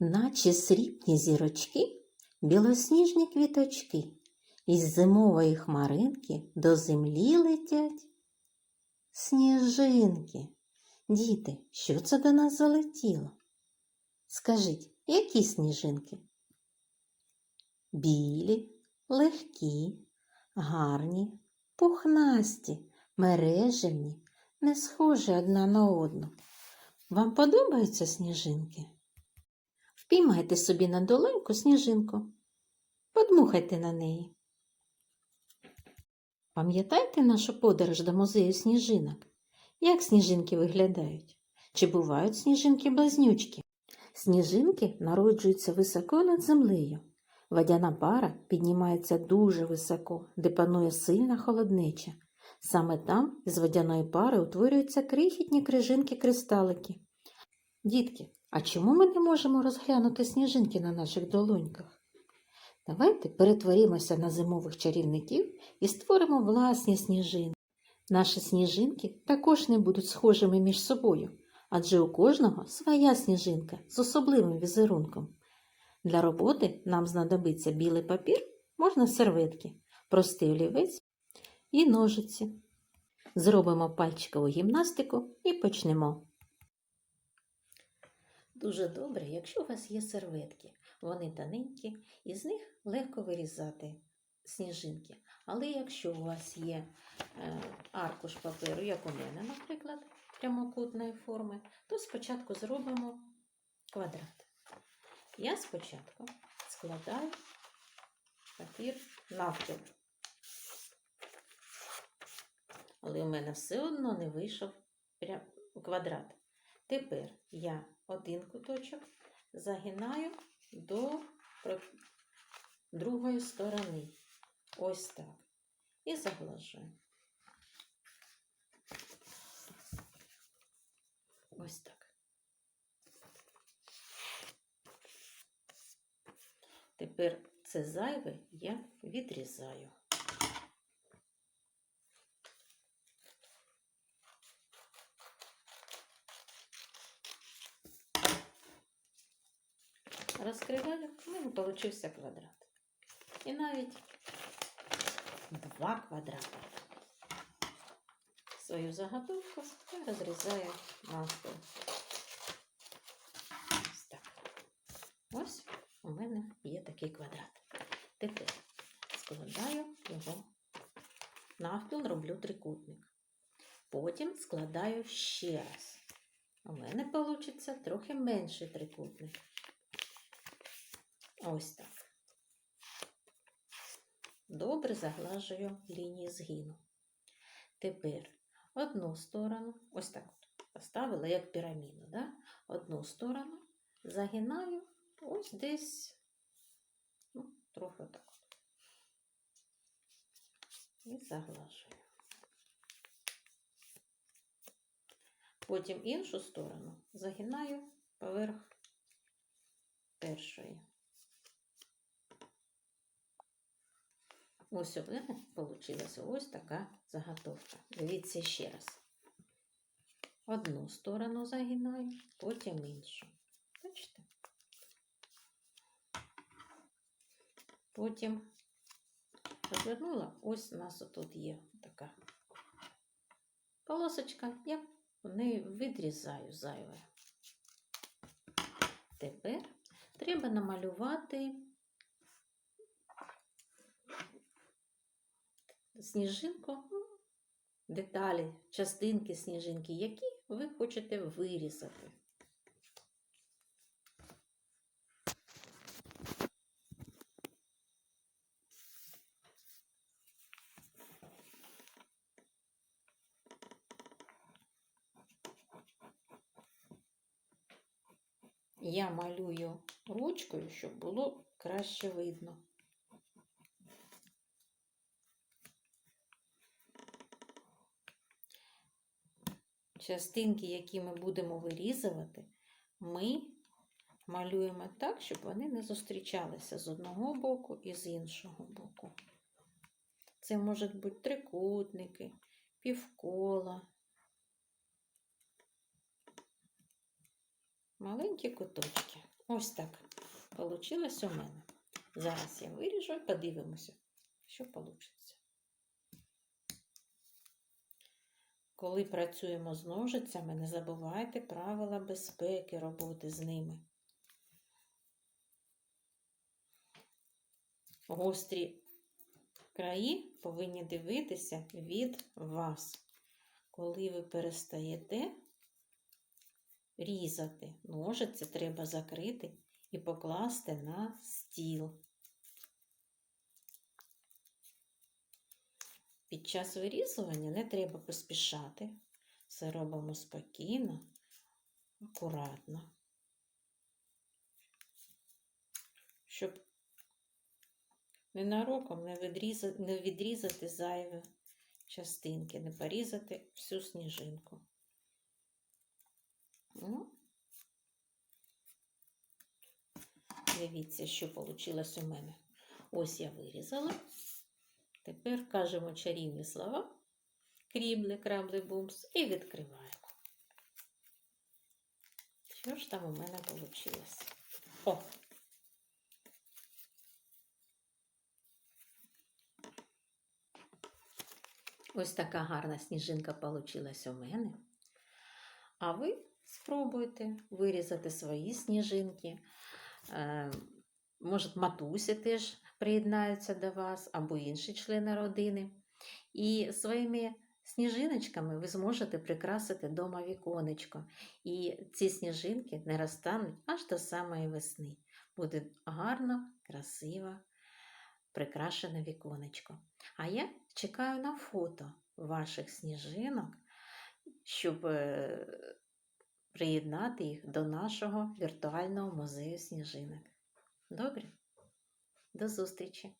наче срібні зірочки, білосніжні квіточки, із зимової хмаринки до землі летять сніжинки. Діти, що це до нас залетіло? Скажіть, які сніжинки? Білі, легкі, гарні, пухнасті, мережевні, не схожі одна на одну. Вам подобаються сніжинки? Впіймайте собі на долоньку сніжинку, подмухайте на неї. Пам'ятаєте нашу подорож до музею сніжинок? Як сніжинки виглядають? Чи бувають сніжинки-близнючки? Сніжинки народжуються високо над землею. Водяна пара піднімається дуже високо, де панує сильна холоднеча. Саме там із водяної пари утворюються крихітні крижинки-кристалики. Дітки, а чому ми не можемо розглянути сніжинки на наших долоньках? Давайте перетворимося на зимових чарівників і створимо власні сніжинки. Наші сніжинки також не будуть схожими між собою, адже у кожного своя сніжинка з особливим візерунком. Для роботи нам знадобиться білий папір, можна серветки, простий олівець і ножиці. Зробимо пальчикову гімнастику і почнемо. Дуже добре, якщо у вас є серветки. Вони тоненькі, і з них легко вирізати сніжинки. Але якщо у вас є е, аркуш паперу, як у мене, наприклад, прямокутної форми, то спочатку зробимо квадрат. Я спочатку складаю папір навпіл. Але у мене все одно не вийшов квадрат. Тепер я один куточок загинаю до другої сторони. Ось так. І заглажую. Ось так. Тепер це зайве я відрізаю. Розкриваю, мене получився квадрат. І навіть два квадрати. Свою заготовку я розрізаю навпіл. Ось так. Ось у мене є такий квадрат. Тепер складаю його навпіл, роблю трикутник. Потім складаю ще раз. У мене вийде трохи менший трикутник. Ось так. Добре заглажую лінії згину. Тепер одну сторону, ось так от поставила як піраміду, да? одну сторону загинаю ось десь, ну, трохи отак от. І заглажую. Потім іншу сторону загинаю поверх першої. Ось вийшла ось така заготовка. Дивіться ще раз. Одну сторону загинаю, потім іншу. Бачите? Потім розвернула, ось у нас тут є така полосочка, я в неї відрізаю зайве. Тепер треба намалювати сніжинку, ну, деталі, частинки сніжинки, які ви хочете вирізати. Я малюю ручкою, щоб було краще видно. Частинки, які ми будемо вирізувати, ми малюємо так, щоб вони не зустрічалися з одного боку і з іншого боку. Це можуть бути трикутники, півкола, маленькі куточки. Ось так получилось у мене. Зараз я виріжу і подивимося, що вийде. Коли працюємо з ножицями, не забувайте правила безпеки роботи з ними. Гострі краї повинні дивитися від вас. Коли ви перестаєте різати, ножиці треба закрити і покласти на стіл. Під час вирізування не треба поспішати. Все робимо спокійно, акуратно, щоб ненароком не відрізати, не відрізати зайві частинки, не порізати всю сніжинку. Ну, дивіться, що вийшло у мене. Ось я вирізала. Тепер кажемо чарівні слова. Крібле, крабле, бумс і відкриваємо. Що ж там у мене вийшло? О! Ось така гарна сніжинка вийшла у мене. А ви спробуйте вирізати свої сніжинки. Може, матусі теж приєднаються до вас або інші члени родини. І своїми сніжиночками ви зможете прикрасити дома віконечко. І ці сніжинки не розтануть аж до самої весни. Буде гарно, красиво прикрашене віконечко. А я чекаю на фото ваших сніжинок, щоб е, приєднати їх до нашого віртуального музею сніжинок. Добре? До зустрічі!